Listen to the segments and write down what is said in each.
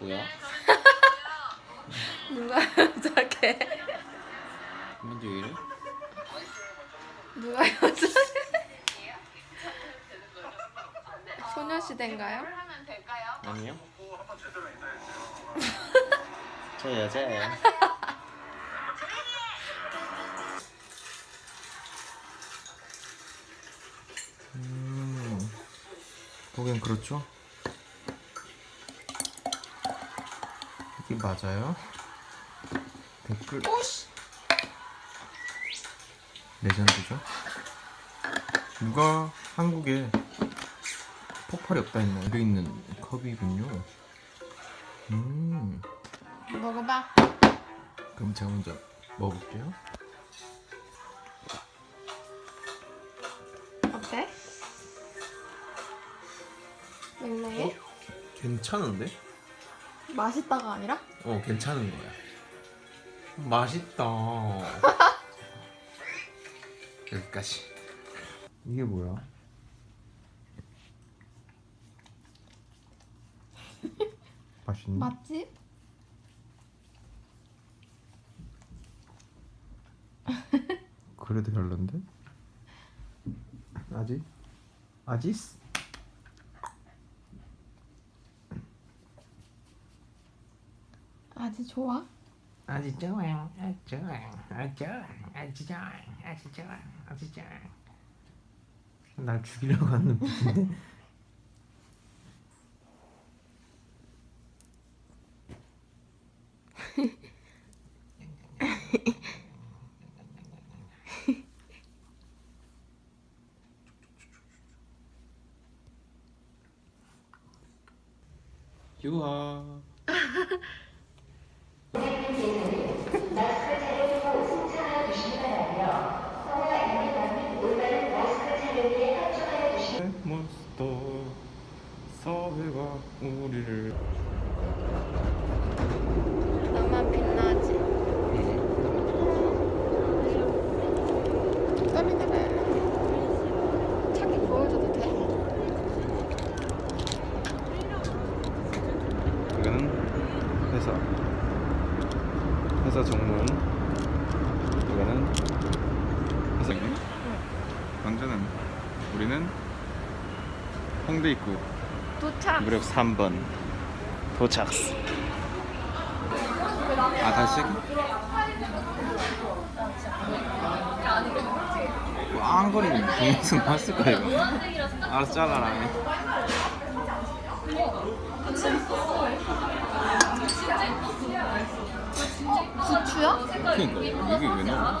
뭐야? 누가 저게? 뭔데 왜 이래? 누가 여자? 소녀시대인가요? 아니요. 저 여자예요. 음, 보기엔 그렇죠? 맞아요? 댓글 레전드죠? 누가 한국에 폭발이 없다 했나? 여기 있는 컵이군요. 음, 먹어봐. 그럼 제가 먼저 먹어볼게요. 어때? 맹맹해? 괜찮은데? 맛있다가 아니라? 어, 괜찮은 거야. 맛있다. 여기까지. 이게 뭐야? 맛있네. 맛집? 그래도 별론데? 아직? 아지스? 아주 좋아? 아주 좋아요. 아주 좋아요. 아주 좋아요. 아주 좋아요. 아주 좋아요. 아주 좋아요. 날 죽이려고 하는 눈빛인데? 유아. 몬스터 사회가 우리를 나만 빛나지. 떨리네. 차기 보여줘도 돼? 이거는 회사 회사 정문 이거는 회사님 먼저는 우리는 홍대 입구 도착. 무렵 3번 도착 아 다시 앙거리는 동영상 봤을 이거 알아서 잘라라 부추야? 그니까 이게 왜 나와?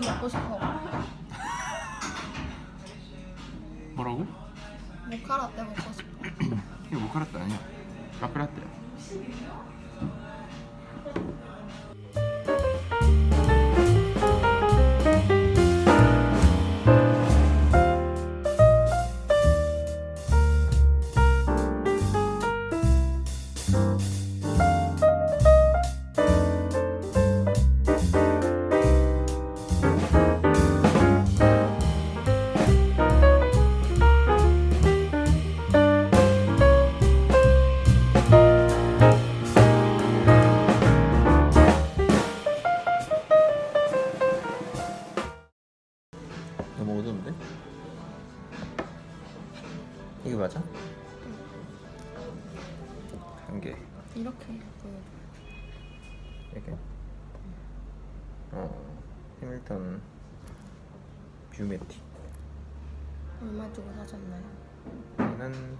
모카라떼 먹고 싶어. 뭐라고? 모카라떼 먹고 싶어. 이거 모카라떼 아니야 카페라떼야 너무 어두운데? 이게 맞아? 한 개 이렇게 보여줘. 이렇게 어 해밀턴 뷰메틱 얼마 주고 사셨나요? 얘는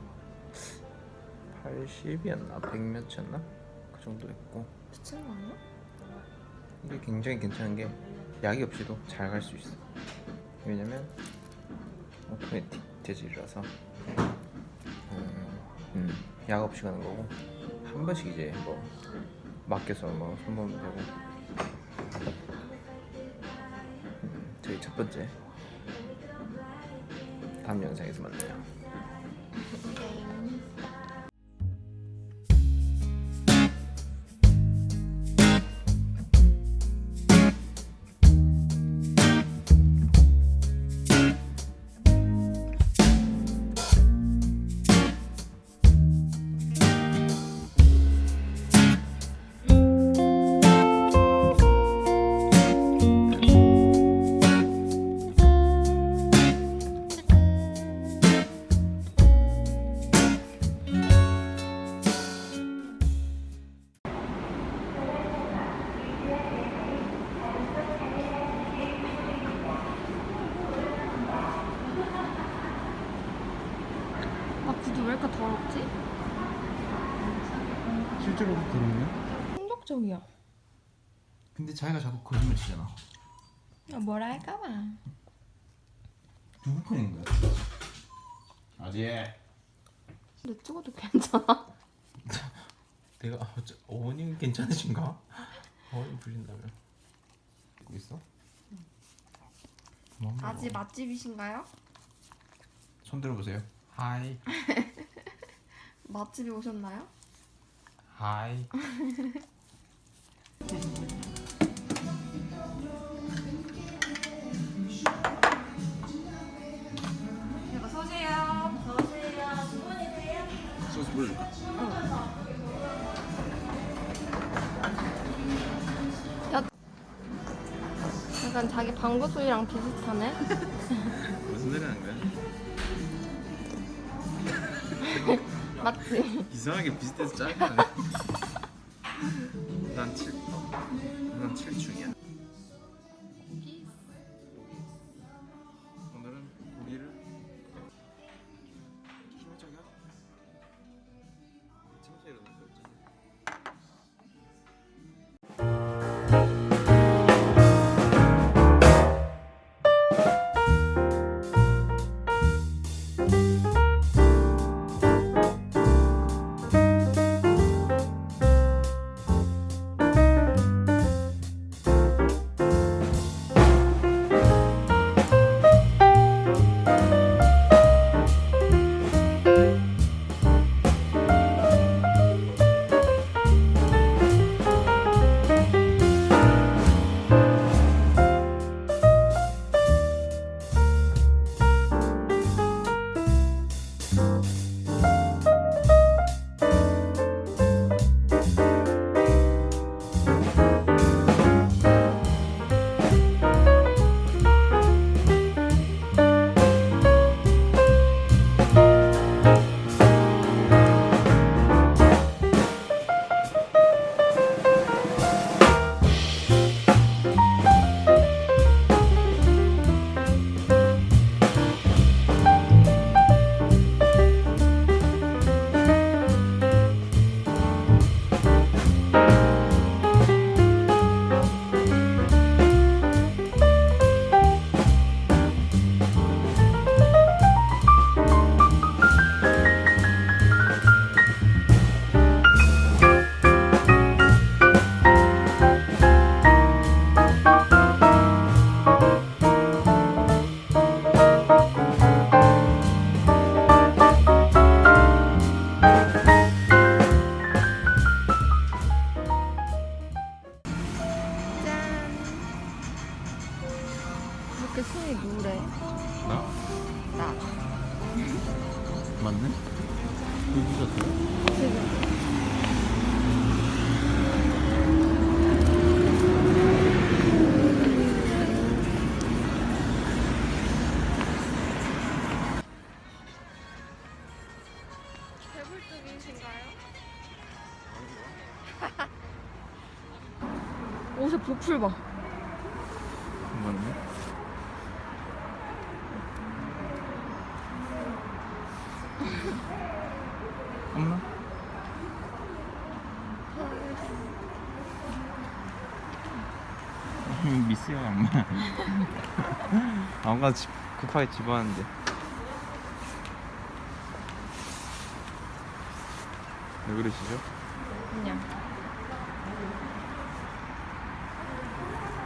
80이었나 100 몇이었나 그 정도 했고 비싼 거 아니야? 이게 굉장히 괜찮은 게 약이 없이도 잘 갈 수 있어. 왜냐면 오토매틱 재질이라서. 음, 음, 약 없이 가는 거고. 한 번씩 이제 뭐 맡겨서 뭐 손보면 되고. 음, 저희 첫 번째. 다음 영상에서 만나요. 충격적이야. 근데 자기가 자꾸 거짓말 치잖아. 야, 뭐라 할까봐. 누구 편인 거야? 아지. 근데 찍어도 괜찮아? 내가 어째- 어머님 괜찮으신가? 어머님 불린다면. 듣고 있어? 뭐 먹어. 아직 맛집이신가요? 손 들어보세요. 하이. 맛집에 오셨나요? 소스? 약간 자기 방구 소리랑 비슷하네. 무슨 노래 하는 거야? 맞지? 이상하게 비슷해서 짜증 나네. 난 7, 난 7중이야. 이렇게 손이 누래? 나? 나. 맞네? 여기가 지금. 배불뚝이신가요? 옷에 보풀 봐. 맞네? 없나? 미스야 양말. 아무거나 집, 급하게 집어왔는데. 왜 그러시죠? 그냥